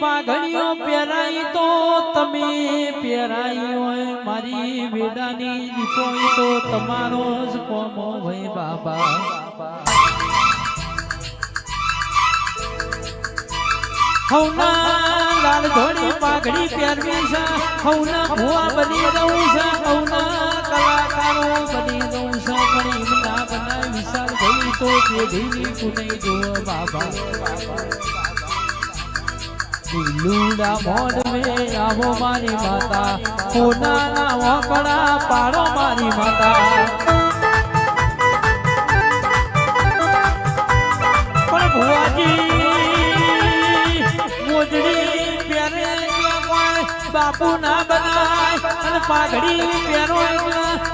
પાઘડીઓ પહેરાઈ તો તમે પહેરાઈ હોય, મારી વેડાની દીપો તો તમારો જ કોમો હોય બાબા. હૌના લાલ ધોળી પાઘડી પહેરવી છે, હવના ભૂવા બની રહું છે, હવના કલાકારો બની રહું છે, પણ એમના બનાવી વિશાલ ભાઈ તો પેઢીની કુને જો બાબા. લુડા મોડ મે આવો મારી માતા, સોનાના વકડા પાડો મારી માતા. પણ ભુવાજી, મોજડી પહેરે બાપુ ના બનાય, અને પાઘડી પહેરો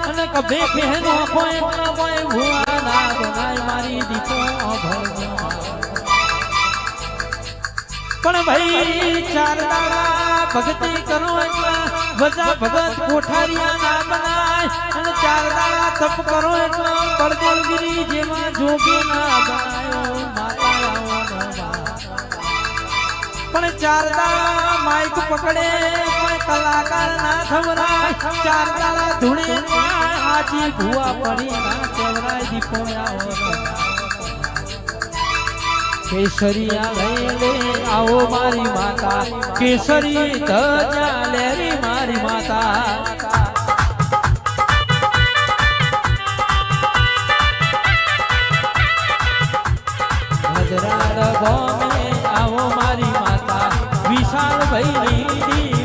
અને કભે પહેરો કોઈ ભુવા ના બનાય મારી દીકરો અભરનો પણ ભાઈ ચાર દાડા ભક્તિ કરો બધા ભગત કોઠારિયા ના બનાય, અને ચાર દાડા તપ કરો એટલે પડદેવગીરી જેમાં જોગી ના. પણ ચાર દાડા માઇક પકડે કોઈ કલાકાર ના થવરાય ચાર દાડા ધૂણે આજી ભુવા પડી ના કેવરાય દીપો આવો કેસરિયા લઈ લે આવો મારી માતા, કેસરી ધજા લે રે મારી માતા. આવો મારી માતા વિશાલ ભાઈ ની